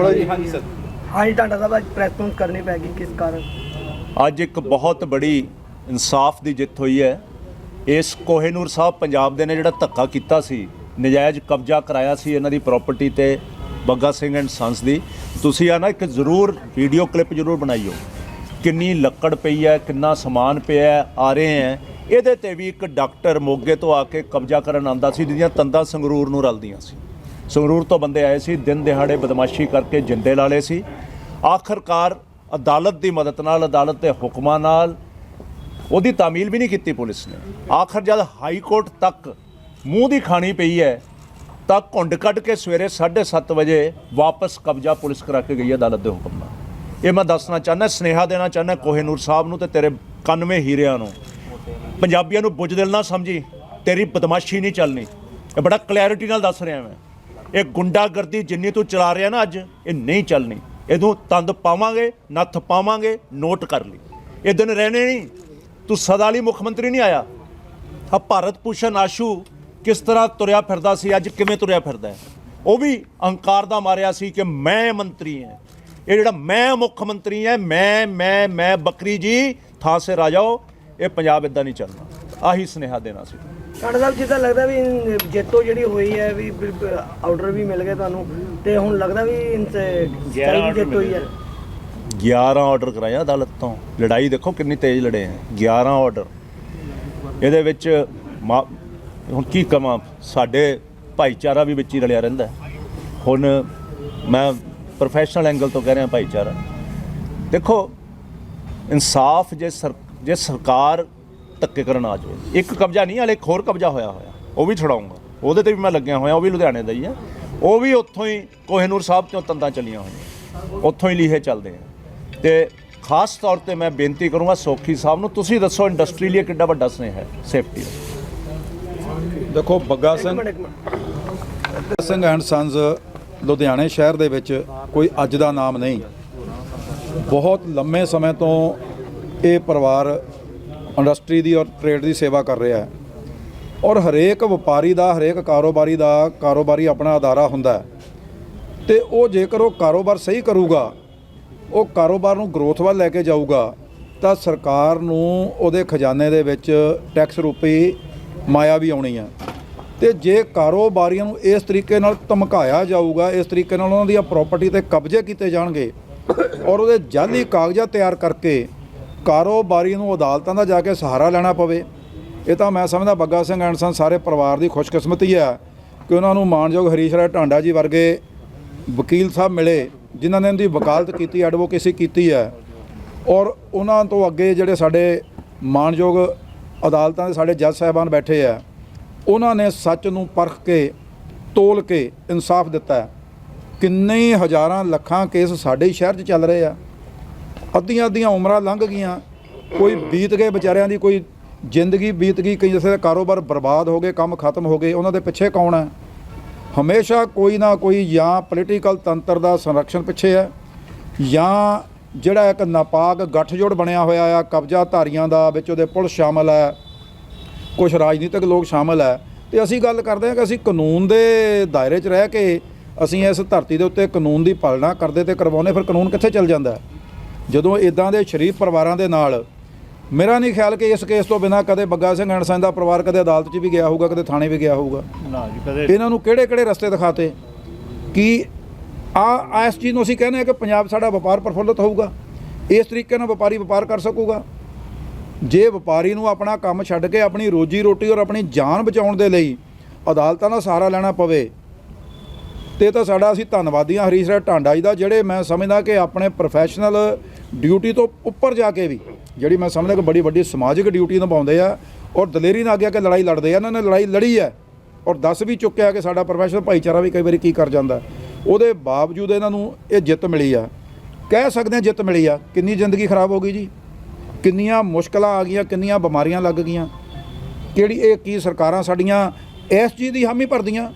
ਬੋਲੋ ਜੀ? ਹਾਂਜੀ ਸਰ। ਹਾਂਜੀ ਟਾਂਡਾ ਸਾਹਿਬ ਅੱਜ ਪ੍ਰੈਸ ਕਾਨਫਰੰਸ ਕਰਨੀ ਪੈ ਗਈ ਕਿਸ ਕਾਰਨ? ਅੱਜ ਇੱਕ ਬਹੁਤ ਬੜੀ ਇਨਸਾਫ ਦੀ ਜਿੱਤ ਹੋਈ ਹੈ। ਇਸ ਕੋਹੇਨੂਰ ਸਾਹਿਬ ਪੰਜਾਬ ਦੇ ਨੇ ਜਿਹੜਾ ਧੱਕਾ ਕੀਤਾ ਸੀ ਨਜਾਇਜ਼ ਕਬਜ਼ਾ ਕਰਾਇਆ ਸੀ ਇਹਨਾਂ ਦੀ ਪ੍ਰਾਪਰਟੀ ਤੇ ਬੱਗਾ ਸਿੰਘ ਐਂਡ ਸੰਸ ਦੀ। ਤੁਸੀਂ ਆ ਨਾ ਇੱਕ ਜ਼ਰੂਰ ਵੀਡੀਓ ਕਲਿੱਪ ਜ਼ਰੂਰ ਬਣਾਈਓ। ਕਿੰਨੀ ਲੱਕੜ ਪਈ ਹੈ ਕਿੰਨਾ ਸਮਾਨ ਪਿਆ ਹੈ, ਆ ਰਹੇ ਹੈ। ਇਹਦੇ ਤੇ ਵੀ ਇੱਕ ਡਾਕਟਰ ਮੋਗੇ ਤੋਂ ਆ ਕੇ ਕਬਜ਼ਾ ਕਰਨ ਆਂਦਾ ਸੀ ਜਿਹਦੀਆਂ ਤੰਦਾਂ ਸੰਗਰੂਰ ਨੂੰ ਰਲਦੀਆਂ ਸੀ। ਸੰਗਰੂਰ ਤੋਂ ਬੰਦੇ ਆਏ ਸੀ, ਦਿਨ ਦਿਹਾੜੇ ਬਦਮਾਸ਼ੀ ਕਰਕੇ ਜਿੰਦੇ ਲਾ ਲਏ ਸੀ। ਆਖਰਕਾਰ ਅਦਾਲਤ ਦੀ ਮਦਦ ਨਾਲ, ਅਦਾਲਤ ਦੇ ਹੁਕਮਾਂ ਨਾਲ ਉਹਦੀ ਤਾਮੀਲ ਵੀ ਨਹੀਂ ਕੀਤੀ ਪੁਲਿਸ ਨੇ। ਆਖਰ ਜਦ ਹਾਈ ਕੋਰਟ ਤੱਕ ਮੂੰਹ ਦੀ ਖਾਣੀ ਪਈ ਹੈ, ਤਾਂ ਘੁੰਡ ਕੱਢ ਕੇ ਸਵੇਰੇ 7:30 ਵਜੇ ਵਾਪਸ ਕਬਜ਼ਾ ਪੁਲਿਸ ਕਰਾ ਕੇ ਗਈ ਹੈ ਅਦਾਲਤ ਦੇ ਹੁਕਮ ਨਾਲ। ਇਹ ਮੈਂ ਦੱਸਣਾ ਚਾਹੁੰਦਾ, ਸਨੇਹਾ ਦੇਣਾ ਚਾਹੁੰਦਾ ਕੋਹੇਨੂਰ ਸਾਹਿਬ ਨੂੰ ਤੇ ਤੇਰੇ 91 ਹੀਰਿਆਂ ਨੂੰ। ਪੰਜਾਬੀਆਂ ਨੂੰ ਬੁੱਝਦਿਲ ਨਾ ਸਮਝੀ, ਤੇਰੀ ਬਦਮਾਸ਼ੀ ਨਹੀਂ ਚੱਲਣੀ। ਇਹ ਬੜਾ ਕਲੈਰਿਟੀ ਨਾਲ ਦੱਸ ਰਿਹਾ ਮੈਂ। ਇਹ ਗੁੰਡਾਗਰਦੀ ਜਿੰਨੀ ਤੂੰ ਚਲਾ ਰਿਹਾ ਨਾ ਅੱਜ, ਇਹ ਨਹੀਂ ਚੱਲਣੀ। ਇਹਨੂੰ ਤੰਦ ਪਾਵਾਂਗੇ, ਨੱਥ ਪਾਵਾਂਗੇ, ਨੋਟ ਕਰ ਲਈ। ਇਹ ਦਿਨ ਰਹਿਣੇ ਨਹੀਂ। ਤੂੰ ਸਦਾ ਲਈ ਮੁੱਖ ਮੰਤਰੀ ਨਹੀਂ ਆਇਆ। ਆ ਭਾਰਤ ਭੂਸ਼ਣ ਆਸ਼ੂ ਕਿਸ ਤਰ੍ਹਾਂ ਤੁਰਿਆ ਫਿਰਦਾ ਸੀ, ਅੱਜ ਕਿਵੇਂ ਤੁਰਿਆ ਫਿਰਦਾ ਉਹ ਵੀ ਅਹੰਕਾਰ ਦਾ ਮਾਰਿਆ ਸੀ ਕਿ ਮੈਂ ਮੰਤਰੀ ਹਾਂ। ਇਹ ਜਿਹੜਾ ਮੈਂ ਮੁੱਖ ਮੰਤਰੀ ਹਾਂ, ਮੈਂ ਮੈਂ ਮੈਂ, ਬੱਕਰੀ ਜੀ, ਥਾਂ ਸੇ ਰਾਜਾਓ, ਇਹ ਪੰਜਾਬ ਇਦਾਂ ਨਹੀਂ ਚੱਲਣਾ। ਆਹੀ ਸੁਨੇਹਾ ਦੇਣਾ ਸੀ। ਟਾਂਡਾ ਸਾਹਿਬ ਜਿੱਦਾਂ ਲੱਗਦਾ ਵੀ ਜੇਤੋ ਜਿਹੜੀ ਹੋਈ ਹੈ ਵੀ ਆਰਡਰ ਵੀ ਮਿਲ ਗਏ ਤੁਹਾਨੂੰ ਤੇ ਹੁਣ ਲੱਗਦਾ ਵੀ ਸਹੀ ਜਿੱਤ ਹੋਈ ਹੈ। 11 ਆਰਡਰ ਕਰਾਇਆ ਅਦਾਲਤ ਤੋਂ। ਲੜਾਈ ਦੇਖੋ ਕਿੰਨੀ ਤੇਜ਼ ਲੜੇ ਹੈ। 11 ਆਰਡਰ ਇਹਦੇ ਵਿੱਚ ਹੁਣ ਕੀ ਕਵਾਂ ਸਾਡੇ ਭਾਈਚਾਰਾ ਵੀ ਵਿੱਚ ਹੀ ਰਲਿਆ ਰਹਿੰਦਾ ਹੈ। ਹੁਣ ਮੈਂ ਪ੍ਰੋਫੈਸ਼ਨਲ ਐਂਗਲ ਤੋਂ ਕਹਿ ਰਿਹਾ ਭਾਈਚਾਰਾ। ਦੇਖੋ ਇਨਸਾਫ ਜੇ ਸਰ ਜੇ ਸਰਕਾਰ ਧੱਕੇ ਕਰਨ ਆ ਜਾਵੇ ਇੱਕ ਕਬਜ਼ਾ ਨਹੀਂ ਹਲੇ ਇੱਕ ਹੋਰ ਕਬਜ਼ਾ ਹੋਇਆ ਹੋਇਆ। ਉਹ ਵੀ ਛਡਾਊਂਗਾ। ਉਹਦੇ ਤੇ ਵੀ ਮੈਂ ਲੱਗਿਆ ਹੋਇਆ ਉਹ ਵੀ ਲੁਧਿਆਣੇ ਦਾ ਹੀ ਹੈ ਉਹ ਵੀ ਉੱਥੋਂ ਹੀ ਕੋਹੇਨੂਰ ਸਾਹਿਬ ਤੋਂ ਤੰਦਾਂ ਚੱਲੀਆਂ ਹੋਈਆਂ। ਉੱਥੋਂ ਹੀ ਲੀਹੇ ਚੱਲਦੇ ਆ। ਤੇ ਖਾਸ ਤੌਰ ਤੇ ਮੈਂ ਬੇਨਤੀ ਕਰੂੰਗਾ ਸੋਖੀ ਸਾਹਿਬ ਨੂੰ ਤੁਸੀਂ ਦੱਸੋ ਇੰਡਸਟਰੀ ਲਈ ਕਿੱਡਾ ਵੱਡਾ ਸਨੇਹ ਹੈ ਸੇਫਟੀ ਦੇਖੋ ਬੱਗਾ ਸਿੰਘ ਸਿੰਘ ਐਂਡ ਸੰਸ ਲੁਧਿਆਣੇ ਸ਼ਹਿਰ ਦੇ ਵਿੱਚ ਕੋਈ ਅੱਜ ਦਾ ਨਾਮ ਨਹੀਂ। ਬਹੁਤ ਲੰਮੇ ਸਮੇਂ ਤੋਂ ਇਹ ਪਰਿਵਾਰ ਇੰਡਸਟਰੀ ਦੀ ਔਰ ਟ੍ਰੇਡ ਦੀ ਸੇਵਾ ਕਰ ਰਿਹਾ ਹੈ। ਔਰ ਹਰੇਕ ਵਪਾਰੀ ਦਾ, ਹਰੇਕ ਕਾਰੋਬਾਰੀ ਦਾ, ਕਾਰੋਬਾਰੀ ਆਪਣਾ ਅਦਾਰਾ ਹੁੰਦਾ ਹੈ। ਤੇ ਉਹ ਜੇਕਰ ਉਹ ਕਾਰੋਬਾਰ ਸਹੀ ਕਰੂਗਾ, ਉਹ ਕਾਰੋਬਾਰ ਨੂੰ ਗਰੋਥ ਵੱਲ ਲੈ ਕੇ ਜਾਊਗਾ, ਤਾਂ ਸਰਕਾਰ ਨੂੰ ਉਹਦੇ ਖਜ਼ਾਨੇ ਦੇ ਵਿੱਚ ਟੈਕਸ ਰੂਪੀ ਮਾਇਆ ਵੀ ਆਉਣੀ ਆ ਤੇ ਜੇ ਕਾਰੋਬਾਰੀਆਂ ਨੂੰ ਇਸ ਤਰੀਕੇ ਨਾਲ ਧਮਕਾਇਆ ਜਾਊਗਾ, ਇਸ ਤਰੀਕੇ ਨਾਲ ਉਹਨਾਂ ਦੀਆਂ ਪ੍ਰਾਪਰਟੀ ਤੇ ਕਬਜ਼ੇ ਕੀਤੇ ਜਾਣਗੇ, ਔਰ ਉਹਦੇ ਜਾਲੀ ਕਾਗਜ਼ਾਂ ਤਿਆਰ ਕਰਕੇ ਕਾਰੋਬਾਰੀ ਨੂੰ ਅਦਾਲਤਾਂ ਦਾ ਜਾ ਕੇ ਸਹਾਰਾ ਲੈਣਾ ਪਵੇ। ਇਹ ਤਾਂ ਮੈਂ ਸਮਝਦਾ ਬੱਗਾ ਸਿੰਘ ਐਂਡਸਨ ਸਾਰੇ ਪਰਿਵਾਰ ਦੀ ਖੁਸ਼ਕਿਸਮਤੀ ਹੈ ਕਿ ਉਹਨਾਂ ਨੂੰ ਮਾਨਯੋਗ ਹਰੀਸ਼ ਰਾਏ ਢਾਂਡਾ ਜੀ ਵਰਗੇ ਵਕੀਲ ਸਾਹਿਬ ਮਿਲੇ, ਜਿਨ੍ਹਾਂ ਨੇ ਇਹਦੀ ਵਕਾਲਤ ਕੀਤੀ, ਐਡਵੋਕੇਸੀ ਕੀਤੀ ਹੈ। ਔਰ ਉਹਨਾਂ ਤੋਂ ਅੱਗੇ ਜਿਹੜੇ ਸਾਡੇ ਮਾਨਯੋਗ ਅਦਾਲਤਾਂ ਦੇ ਸਾਡੇ ਜੱਜ ਸਾਹਿਬਾਨ ਬੈਠੇ ਆ ਉਹਨਾਂ ਨੇ ਸੱਚ ਨੂੰ ਪਰਖ ਕੇ, ਤੋਲ ਕੇ ਇਨਸਾਫ ਦਿੱਤਾ ਕਿੰਨੇ ਹਜ਼ਾਰਾਂ ਲੱਖਾਂ ਕੇਸ ਸਾਡੇ ਸ਼ਹਿਰ 'ਚ ਚੱਲ ਰਹੇ ਆ। ਅੱਧੀਆਂ ਅੱਧੀਆਂ ਉਮਰਾਂ ਲੰਘ ਗਈਆਂ। ਕੋਈ ਬੀਤ ਗਏ ਵਿਚਾਰਿਆਂ ਦੀ, ਕੋਈ ਜ਼ਿੰਦਗੀ ਬੀਤ ਗਈ, ਕਈ ਜਿਸੇ ਦਾ ਕਾਰੋਬਾਰ ਬਰਬਾਦ ਹੋ ਗਏ, ਕੰਮ ਖਤਮ ਹੋ ਗਏ, ਉਹਨਾਂ ਦੇ ਪਿੱਛੇ ਕੌਣ ਹੈ? ਹਮੇਸ਼ਾ ਕੋਈ ਨਾ ਕੋਈ ਜਾਂ ਪੋਲੀਟੀਕਲ ਤੰਤਰ ਦਾ ਸੰਰਕਸ਼ਣ ਪਿੱਛੇ ਹੈ, ਜਾਂ ਜਿਹੜਾ ਇੱਕ ਨਾਪਾਕ ਗੱਠਜੋੜ ਬਣਿਆ ਹੋਇਆ ਆ ਕਬਜ਼ਾ ਧਾਰੀਆਂ ਦਾ, ਵਿੱਚ ਉਹਦੇ ਪੁਲਿਸ ਸ਼ਾਮਲ ਹੈ ਕੁਝ ਰਾਜਨੀਤਿਕ ਲੋਕ ਸ਼ਾਮਲ ਹੈ। ਤੇ ਅਸੀਂ ਗੱਲ ਕਰਦੇ ਹਾਂ ਕਿ ਅਸੀਂ ਕਾਨੂੰਨ ਦੇ ਦਾਇਰੇ 'ਚ ਰਹਿ ਕੇ ਅਸੀਂ ਇਸ ਧਰਤੀ ਦੇ ਉੱਤੇ ਕਾਨੂੰਨ ਦੀ ਪਾਲਣਾ ਕਰਦੇ ਤੇ ਕਰਵਾਉਨੇ ਫਿਰ ਕਾਨੂੰਨ ਕਿੱਥੇ ਚੱਲ ਜਾਂਦਾ ਹੈ? ਜਦੋਂ ਇਦਾਂ ਦੇ ਸ਼ਰੀਫ ਪਰਿਵਾਰਾਂ ਦੇ ਨਾਲ ਮੇਰਾ ਨਹੀਂ ਖਿਆਲ ਕਿ ਇਸ ਕੇਸ ਤੋਂ ਬਿਨਾ ਕਦੇ ਬੱਗਾ ਸਿੰਘ ਐਂਡਸਨ ਦਾ ਪਰਿਵਾਰ ਕਦੇ ਅਦਾਲਤ 'ਚ ਵੀ ਗਿਆ ਹੋਊਗਾ ਕਦੇ ਥਾਣੇ ਵੀ ਗਿਆ ਹੋਊਗਾ। ਨਾ ਜੀ ਕਦੇ ਇਹਨਾਂ ਨੂੰ ਕਿਹੜੇ ਕਿਹੜੇ ਰਸਤੇ ਦਿਖਾਤੇ? ਕਿ ਆ ਇਸ ਚੀਜ਼ ਨੂੰ ਅਸੀਂ ਕਹਿੰਦੇ ਹਾਂ ਕਿ ਪੰਜਾਬ ਸਾਡਾ ਵਪਾਰ ਪ੍ਰਫੁੱਲਤ ਹੋਊਗਾ ਇਸ ਤਰੀਕੇ ਨਾਲ ਵਪਾਰੀ ਵਪਾਰ ਕਰ ਸਕੂਗਾ। ਜੇ ਵਪਾਰੀ ਨੂੰ ਆਪਣਾ ਕੰਮ ਛੱਡ ਕੇ ਆਪਣੀ ਰੋਜੀ ਰੋਟੀ ਔਰ ਆਪਣੀ ਜਾਨ ਬਚਾਉਣ ਦੇ ਲਈ ਅਦਾਲਤਾਂ ਦਾ ਸਹਾਰਾ ਲੈਣਾ ਪਵੇ ਤੇ ਤਾਂ ਸਾਡਾ ਅਸੀਂ ਧੰਨਵਾਦੀ ਹਾਂ ਹਰੀਸ਼ ਰਾਏ ਢਾਂਡਾ ਜੀ ਦਾ ਜਿਹੜੇ ਮੈਂ ਸਮਝਦਾ ਕਿ ਆਪਣੇ ਪ੍ਰੋਫੈਸ਼ਨਲ ਡਿਊਟੀ ਤੋਂ ਉੱਪਰ ਜਾ ਕੇ ਵੀ, ਜਿਹੜੀ ਮੈਂ ਸਮਝਦਾ ਕਿ ਬੜੀ ਵੱਡੀ ਸਮਾਜਿਕ ਡਿਊਟੀ ਨਿਭਾਉਂਦੇ ਆ, ਔਰ ਦਲੇਰੀ ਨਾਲ ਅੱਗੇ ਕਿ ਲੜਾਈ ਲੜਦੇ ਆ, ਇਹਨਾਂ ਨੇ ਲੜਾਈ ਲੜੀ ਹੈ, ਔਰ ਦੱਸ ਵੀ ਚੁੱਕਿਆ ਕਿ ਸਾਡਾ ਪ੍ਰੋਫੈਸ਼ਨਲ ਭਾਈਚਾਰਾ ਵੀ ਕਈ ਵਾਰੀ ਕੀ ਕਰ ਜਾਂਦਾ। ਉਹਦੇ ਬਾਵਜੂਦ ਇਹਨਾਂ ਨੂੰ ਇਹ ਜਿੱਤ ਮਿਲੀ ਆ। ਕਹਿ ਸਕਦੇ ਆ ਜਿੱਤ ਮਿਲੀ ਆ, ਕਿੰਨੀ ਜ਼ਿੰਦਗੀ ਖਰਾਬ ਹੋ ਗਈ ਜੀ? ਕਿੰਨੀਆਂ ਮੁਸ਼ਕਲਾਂ ਆ ਗਈਆਂ, ਕਿੰਨੀਆਂ ਬਿਮਾਰੀਆਂ ਲੱਗ ਗਈਆਂ? ਕਿਹੜੀ ਇਹ ਕੀ ਸਰਕਾਰਾਂ ਸਾਡੀਆਂ ਇਸ ਚੀਜ਼ ਦੀ ਹਾਮੀ ਭਰਦੀਆਂ?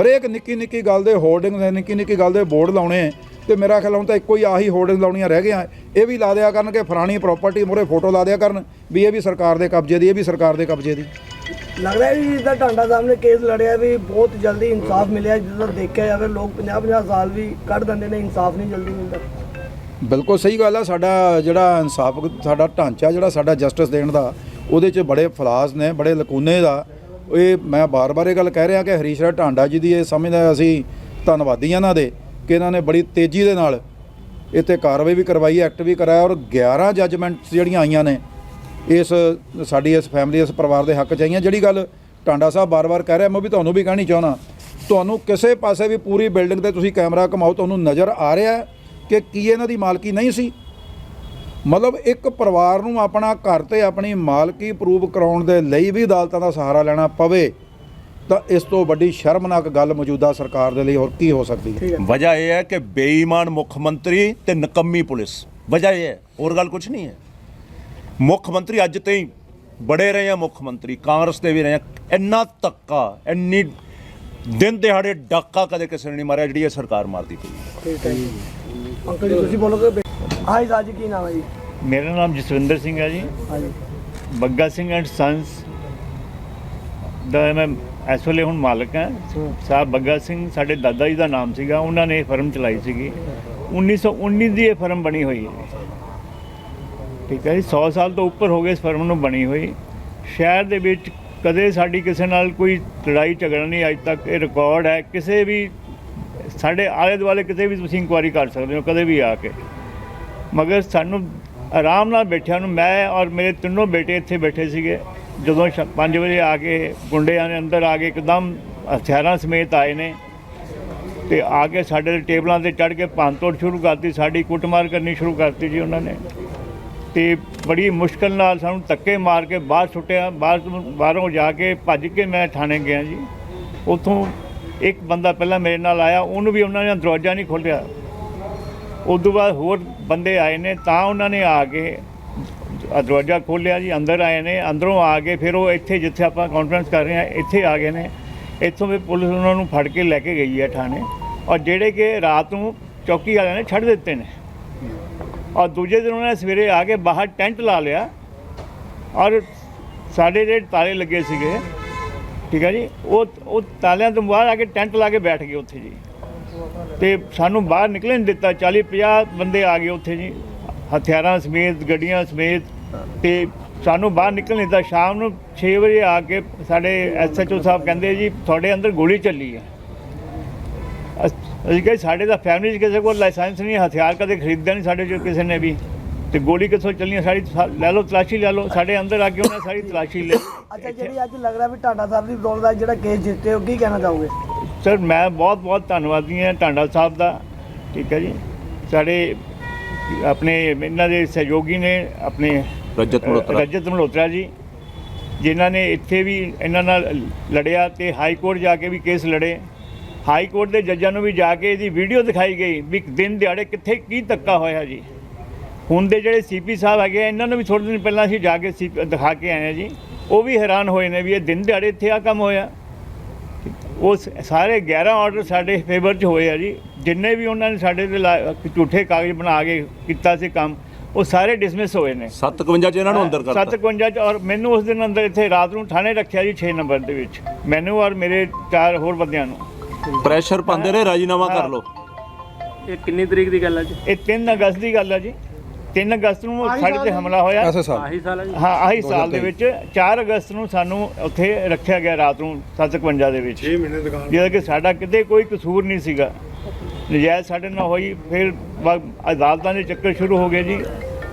ਹਰੇਕ ਨਿੱਕੀ ਨਿੱਕੀ ਗੱਲ ਦੇ ਹੋਰਡਿੰਗ ਦੇ ਨਿੱਕੀ ਨਿੱਕੀ ਗੱਲ ਦੇ ਬੋਰਡ ਲਾਉਣੇ ਤੇ ਮੇਰਾ ਖਿਆਲ ਹੁਣ ਤਾਂ ਇੱਕੋ ਹੀ ਆਹੀ ਹੋਰਡਿੰਗ ਲਾਉਣੀਆਂ ਰਹਿ ਗਈਆਂ। ਇਹ ਵੀ ਲਾ ਦਿਆ ਕਰਨ ਕਿ ਫਲਾਣੀ ਪ੍ਰਾਪਰਟੀ ਮੂਹਰੇ ਫੋਟੋ ਲਾ ਦਿਆ ਕਰਨ ਵੀ ਇਹ ਵੀ ਸਰਕਾਰ ਦੇ ਕਬਜ਼ੇ ਦੀ ਇਹ ਵੀ ਸਰਕਾਰ ਦੇ ਕਬਜ਼ੇ ਦੀ। ਲੱਗਦਾ ਹੈ ਵੀ ਜਿੱਦਾਂ ਟਾਂਡਾ ਸਾਹਿਬ ਨੇ ਕੇਸ ਲੜਿਆ ਵੀ ਬਹੁਤ ਜਲਦੀ ਇਨਸਾਫ ਮਿਲਿਆ ਜਿੱਦਾਂ ਦੇਖਿਆ ਜਾਵੇ ਲੋਕ 50 50 ਸਾਲ ਵੀ ਕੱਢ ਦਿੰਦੇ ਨੇ ਇਨਸਾਫ ਨਹੀਂ ਜਲਦੀ ਮਿਲਦਾ। ਬਿਲਕੁਲ ਸਹੀ ਗੱਲ ਆ ਸਾਡਾ ਜਿਹੜਾ ਇਨਸਾਫ ਸਾਡਾ ਢਾਂਚਾ ਜਿਹੜਾ ਸਾਡਾ ਜਸਟਿਸ ਦੇਣ ਦਾ ਉਹਦੇ 'ਚ ਬੜੇ ਫਲਾਸ ਨੇ ਬੜੇ ਲਕੂਨੇ ਦਾ। ਇਹ ਮੈਂ ਬਾਰ-ਬਾਰ ਇਹ ਗੱਲ ਕਹਿ ਰਿਹਾ ਕਿ ਹਰੀਸ਼ ਰਾਏ ਢਾਂਡਾ ਜੀ ਦੀ ਇਹ ਸਮਝਦਾ ਅਸੀਂ ਧੰਨਵਾਦੀ ਇਹਨਾਂ ਦੇ। ਕਿ ਇਹਨਾਂ ਨੇ ਬੜੀ ਤੇਜ਼ੀ ਦੇ ਨਾਲ ਇਹ ਕਾਰਵਾਈ ਵੀ ਕਰਵਾਈ, ਐਕਟ ਵੀ ਕਰਾਇਆ ਔਰ 11 ਜੱਜਮੈਂਟਸ ਜਿਹੜੀਆਂ ਆਈਆਂ ਨੇ, ਇਸ, ਸਾਡੀ ਇਸ ਫੈਮਿਲੀ, ਇਸ ਪਰਿਵਾਰ ਦੇ ਹੱਕ 'ਚ ਆਈਆਂ। ਜਿਹੜੀ ਗੱਲ ਟਾਂਡਾ ਸਾਹਿਬ ਬਾਰ-ਬਾਰ ਕਹਿ ਰਿਹਾ, ਮੈਂ ਵੀ ਤੁਹਾਨੂੰ ਵੀ ਕਹਿਣੀ ਚਾਹੁੰਦਾ, ਤੁਹਾਨੂੰ ਕਿਸੇ ਪਾਸੇ ਵੀ ਪੂਰੀ ਬਿਲਡਿੰਗ ਤੇ ਤੁਸੀਂ ਕੈਮਰਾ ਘਮਾਓ, ਤੁਹਾਨੂੰ ਨਜ਼ਰ ਆ ਰਿਹਾ ਕਿ ਕੀ ਇਹਨਾਂ ਦੀ ਮਾਲਕੀ ਨਹੀਂ ਸੀ? ਮਤਲਬ ਇੱਕ ਪਰਿਵਾਰ ਨੂੰ ਆਪਣਾ ਘਰ ਤੇ ਆਪਣੀ ਮਾਲਕੀ ਪ੍ਰੂਵ ਕਰਾਉਣ ਦੇ ਲਈ ਵੀ ਅਦਾਲਤਾਂ ਦਾ ਸਹਾਰਾ ਲੈਣਾ ਪਵੇ ਤਾਂ ਇਸ ਤੋਂ ਵੱਡੀ ਸ਼ਰਮਨਾਕ ਗੱਲ ਮੌਜੂਦਾ ਸਰਕਾਰ ਦੇ ਲਈ ਹੋਰ ਕੀ ਹੋ ਸਕਦੀ ਹੈ? ਵਜ੍ਹਾ ਇਹ ਹੈ ਕਿ ਬੇਈਮਾਨ ਮੁੱਖ ਮੰਤਰੀ ਤੇ ਨਕੰਮੀ ਪੁਲਿਸ। ਵਜ੍ਹਾ ਇਹ ਹੈ ਹੋਰ ਗੱਲ ਕੁਝ ਨਹੀਂ ਹੈ। ਮੁੱਖ ਮੰਤਰੀ ਅੱਜ ਤਾਈਂ ਬੜੇ ਰਹੇ ਆ ਮੁੱਖ ਮੰਤਰੀ ਕਾਂਗਰਸ ਦੇ ਵੀ ਰਹੇ ਆ। ਇੰਨਾ ਧੱਕਾ ਇੰਨੀ ਦਿਨ ਦਿਹਾੜੇ ਡਾਕਾ ਕਦੇ ਕਿਸੇ ਨੇ ਨਹੀਂ ਮਾਰਿਆ ਜਿਹੜੀ ਇਹ ਸਰਕਾਰ ਮਾਰਦੀ ਪਈ। ਠੀਕ ਹੈ। ਜੀ ਅੰਕਲ ਜੀ ਤੁਸੀਂ ਬੋਲੋਗੇ? ਬੇ- ਹਾਂ ਜੀ ਜੀ ਕੀ ਨਾਮ ਹੈ ਜੀ? ਮੇਰਾ ਨਾਮ ਜਸਵਿੰਦਰ ਸਿੰਘ ਹੈ ਜੀ। ਹਾਂ ਜੀ ਬੱਗਾ ਸਿੰਘ ਐਂਡ ਸੰਸ ਦਾ ਮੈਂ ਇਸ ਵੇਲੇ ਹੁਣ ਮਾਲਕ ਹੈ। ਸਾਹਿਬ ਬੱਗਾ ਸਿੰਘ, ਸਾਡੇ ਦਾਦਾ ਜੀ ਦਾ ਨਾਮ ਸੀਗਾ। ਉਹਨਾਂ ਨੇ ਇਹ ਫਰਮ ਚਲਾਈ ਸੀਗੀ। 1919 ਦੀ ਇਹ ਫਰਮ ਬਣੀ ਹੋਈ ਹੈ। ਠੀਕ ਹੈ ਜੀ 100 ਸਾਲ ਤੋਂ ਉੱਪਰ ਹੋ ਗਏ ਇਸ ਫਰਮ ਨੂੰ ਬਣੀ ਹੋਈ। ਸ਼ਹਿਰ ਦੇ ਵਿੱਚ ਕਦੇ ਸਾਡੀ ਕਿਸੇ ਨਾਲ ਕੋਈ ਲੜਾਈ ਝਗੜਾ ਨਹੀਂ। ਅੱਜ ਤੱਕ ਇਹ ਰਿਕਾਰਡ ਹੈ। ਕਿਸੇ ਵੀ ਸਾਡੇ ਆਲੇ ਦੁਆਲੇ ਕਿਤੇ ਵੀ ਤੁਸੀਂ ਇਨਕੁਆਇਰੀ ਕਰ ਸਕਦੇ ਹੋ, ਕਦੇ ਵੀ ਆ ਕੇ। ਮਗਰ ਸਾਨੂੰ ਆਰਾਮ ਨਾਲ ਬੈਠਿਆਂ ਨੂੰ ਮੈਂ ਔਰ ਮੇਰੇ ਤਿੰਨੋਂ ਬੇਟੇ ਇੱਥੇ ਬੈਠੇ ਸੀਗੇ। ਜਦੋਂ 5 ਵਜੇ ਆ ਕੇ ਗੁੰਡਿਆਂ ਦੇ ਅੰਦਰ ਆ ਕੇ ਇੱਕਦਮ ਹਥਿਆਰਾਂ ਸਮੇਤ ਆਏ ਨੇ ਤੇ ਆ ਕੇ ਸਾਡੇ ਟੇਬਲਾਂ ਤੇ ਚੜ ਕੇ ਭੰਨਤੋੜ ਸ਼ੁਰੂ ਕਰਤੀ, ਸਾਡੀ ਕੁੱਟਮਾਰ ਕਰਨੀ ਸ਼ੁਰੂ ਕਰਤੀ ਜੀ ਉਹਨਾਂ ਨੇ। ਤੇ ਬੜੀ ਮੁਸ਼ਕਲ ਨਾਲ ਸਾਨੂੰ ਧੱਕੇ ਮਾਰ ਕੇ ਬਾਹਰ ਸੁੱਟਿਆ, ਬਾਹਰ ਬਾਹਰੋਂ ਜਾ ਕੇ ਭੱਜ ਕੇ ਮੈਂ ਥਾਣੇ ਗਿਆ ਜੀ। ਉੱਥੋਂ ਇੱਕ ਬੰਦਾ ਪਹਿਲਾਂ ਮੇਰੇ ਨਾਲ ਆਇਆ, ਉਹਨੂੰ ਵੀ ਉਹਨਾਂ ਨੇ ਦਰਵਾਜ਼ਾ ਨਹੀਂ ਖੋਲ੍ਹਿਆ। ਉਦੋਂ ਬਾਅਦ ਹੋਰ ਬੰਦੇ ਆਏ ਨੇ, ਤਾਂ ਉਹਨਾਂ ਨੇ ਆ ਕੇ ਦਰਵਾਜ਼ਾ ਖੋਲ੍ਹਿਆ ਜੀ, ਅੰਦਰ ਆਏ ਨੇ, ਅੰਦਰੋਂ ਆ ਕੇ ਫਿਰ ਉਹ ਇੱਥੇ ਜਿੱਥੇ ਆਪਾਂ ਕਾਨਫਰੰਸ ਕਰ ਰਹੇ ਹਾਂ, ਇੱਥੇ ਆ ਗਏ ਨੇ। ਇੱਥੋਂ ਵੀ ਪੁਲਿਸ ਉਹਨਾਂ ਨੂੰ ਫੜ ਕੇ ਲੈ ਕੇ ਗਈ ਹੈ ਥਾਣੇ। ਔਰ ਜਿਹੜੇ ਕਿ ਰਾਤ ਨੂੰ ਚੌਕੀ ਵਾਲਿਆਂ ਨੇ ਛੱਡ ਦਿੱਤੇ ਨੇ। ਔਰ ਦੂਜੇ ਦਿਨ ਉਹਨਾਂ ਨੇ ਸਵੇਰੇ ਆ ਕੇ ਬਾਹਰ ਟੈਂਟ ਲਾ ਲਿਆ। ਔਰ ਸਾਡੇ ਜਿਹੜੇ ਤਾਲੇ ਲੱਗੇ ਸੀਗੇ, ਠੀਕ ਹੈ ਜੀ, ਉਹ ਉਹ ਤਾਲਿਆਂ ਤੋਂ ਬਾਹਰ ਆ ਕੇ ਟੈਂਟ ਲਾ ਕੇ ਬੈਠ ਗਏ ਉੱਥੇ ਜੀ। ਤੇ ਸਾਨੂੰ ਬਾਹਰ ਨਿਕਲਣ ਦਿੱਤਾ 40 50 ਬੰਦੇ ਆ ਗਏ ਉੱਥੇ ਜੀ। ਹਥਿਆਰਾਂ ਸਮੇਤ, ਗੱਡੀਆਂ ਸਮੇਤ ਤੇ ਸਾਨੂੰ ਬਾਹਰ ਨਿਕਲਣ ਦਿੱਤਾ ਸ਼ਾਮ ਨੂੰ 6 ਵਜੇ ਆ ਕੇ ਸਾਡੇ ਐਸਐਚਓ ਸਾਹਿਬ ਕਹਿੰਦੇ ਜੀ ਤੁਹਾਡੇ ਅੰਦਰ ਗੋਲੀ ਚੱਲੀ ਹੈ। ਅਸ- ਕਹੇ ਸਾਡੇ ਤਾਂ ਫੈਮਿਲੀ ਕਿਸੇ ਕੋਲ ਲਾਇਸੈਂਸ ਨਹੀਂ ਹਥਿਆਰ ਕਦੇ ਖਰੀਦਿਆ ਨਹੀਂ ਸਾਡੇ 'ਚੋਂ ਕਿਸੇ ਨੇ ਵੀ। ਤੇ ਗੋਲੀ ਕਿੱਥੋਂ ਚੱਲੀ ਹੈ? ਸਾਡੀ ਲੈ ਲਓ ਤਲਾਸ਼ੀ ਲੈ ਲਓ ਸਾਡੇ ਅੰਦਰ ਆ ਕੇ ਉਹਨੇ ਸਾਰੀ ਤਲਾਸ਼ੀ ਲੈ ਅੱਛਾ ਜਿਹੜੀ ਅੱਜ ਲੱਗ ਰਿਹਾ ਵੀ ਟਾਂਡਾ ਸਾਹਿਬ ਦੀ ਬਦੌਲਤ ਦਾ ਜਿਹੜਾ ਕੇਸ ਜਿੱਤੇ ਹੋ ਕੀ ਕਹਿਣਾ ਚਾਹੋਗੇ? ਸਰ ਮੈਂ ਬਹੁਤ ਬਹੁਤ ਧੰਨਵਾਦੀ ਹਾਂ ਟਾਂਡਾ ਸਾਹਿਬ ਦਾ ਠੀਕ ਹੈ ਜੀ। ਸਾਡੇ ਆਪਣੇ ਇਹਨਾਂ ਦੇ ਸਹਿਯੋਗੀ ਨੇ ਆਪਣੇ ਰਜਤ ਮਲਹੋਤਰਾ। ਰਜਤ ਮਲਹੋਤਰਾ ਜੀ ਜਿਨ੍ਹਾਂ ਨੇ ਇੱਥੇ ਵੀ ਇਹਨਾਂ ਨਾਲ ਲੜਿਆ ਤੇ ਹਾਈ ਕੋਰਟ ਜਾ ਕੇ ਵੀ ਕੇਸ ਲੜੇ। ਹਾਈ ਕੋਰਟ ਦੇ ਜੱਜਾਂ ਨੂੰ ਵੀ ਜਾ ਕੇ ਇਹਦੀ ਵੀਡੀਓ ਦਿਖਾਈ ਗਈ ਵੀ ਦਿਨ ਦਿਹਾੜੇ ਕਿੱਥੇ ਕੀ ਧੱਕਾ ਹੋਇਆ ਜੀ। ਹੁਣ ਦੇ ਜਿਹੜੇ ਸੀਪੀ ਸਾਹਿਬ ਹੈਗੇ ਆ, ਇਹਨਾਂ ਨੂੰ ਵੀ ਥੋੜੇ ਦਿਨ ਪਹਿਲਾਂ ਅਸੀਂ ਜਾ ਕੇ ਸੀ ਦਿਖਾ ਕੇ ਆਏ ਆ ਜੀ। ਉਹ ਵੀ ਹੈਰਾਨ ਹੋਏ ਨੇ ਵੀ ਇਹ ਦਿਨ ਦਿਹਾੜੇ ਇੱਥੇ ਆ ਕੰਮ ਹੋਇਆ। ਉਹ ਸਾਰੇ 11 ਆਰਡਰ ਸਾਡੇ ਫੇਵਰ 'ਚ ਹੋਏ ਆ ਜੀ। ਜਿੰਨੇ ਵੀ ਉਹਨਾਂ ਨੇ ਸਾਡੇ ਤੇ ਲਾ- ਝੂਠੇ ਕਾਗਜ਼ ਬਣਾ ਕੇ ਕੀਤਾ ਸੀ ਕੰਮ ਉਹ ਸਾਰੇ ਡਿਸਮਿਸ ਹੋਏ ਨੇ। 57 ਚ ਇਹਨਾਂ ਨੂੰ ਅੰਦਰ ਕਰਤਾ। 57 ਚ ਔਰ ਮੈਨੂੰ ਉਸ ਦਿਨ ਅੰਦਰ ਇੱਥੇ ਰਾਤ ਨੂੰ ਥਾਣੇ ਰੱਖਿਆ ਜੀ 6 ਨੰਬਰ ਦੇ ਵਿੱਚ। ਮੈਨੂੰ ਔਰ ਮੇਰੇ ਚਾਰ ਹੋਰ ਬੰਦਿਆਂ ਨੂੰ। ਪ੍ਰੈਸ਼ਰ ਪਾਉਂਦੇ ਰਹੇ ਰਾਜੀਨਾਮਾ ਕਰ ਲਓ। ਇਹ ਕਿੰਨੀ ਤਰੀਕ ਦੀ ਗੱਲ ਹੈ ਜੀ? ਇਹ 3 ਅਗਸਤ ਦੀ ਗੱਲ ਹੈ ਜੀ। 3 ਅਗਸਤ ਨੂੰ ਸਾਡੇ ਤੇ ਹਮਲਾ ਹੋਇਆ। ਆਹੀ ਸਾਲ। ਹੈ ਜੀ। ਹਾਂ ਆਹੀ ਸਾਲ ਦੇ ਵਿੱਚ 4 ਅਗਸਤ ਨੂੰ ਸਾਨੂੰ ਉੱਥੇ ਰੱਖਿਆ ਗਿਆ ਰਾਤ ਨੂੰ 751 ਦੇ ਵਿੱਚ। 6 ਮਹੀਨੇ ਦੁਕਾਨ ਜਿਹਦਾ ਕਿ ਸਾਡਾ ਕਿਤੇ ਕੋਈ ਕਸੂਰ ਨਹੀਂ ਸੀਗਾ। ਨਜਾਇਜ਼ ਸਾਡੇ ਨਾਲ ਹੋਈ ਫਿਰ ਅਦਾਲਤਾਂ ਦੇ ਚੱਕਰ ਸ਼ੁਰੂ ਹੋ ਗਏ ਜੀ।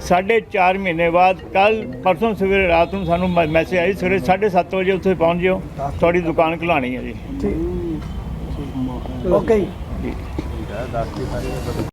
ਸਾਢੇ 4 ਮਹੀਨੇ ਬਾਅਦ ਕੱਲ ਪਰਸੋਂ ਸਵੇਰੇ ਰਾਤ ਨੂੰ ਸਾਨੂੰ ਮੈਸੇਜ ਆਈ ਸਵੇਰੇ 7:30 ਵਜੇ ਉੱਥੇ ਪਹੁੰਚ ਜਿਓ ਤੁਹਾਡੀ ਦੁਕਾਨ ਖੁਲਾਣੀ ਹੈ ਜੀ। ਓਕੇ ਜੀ।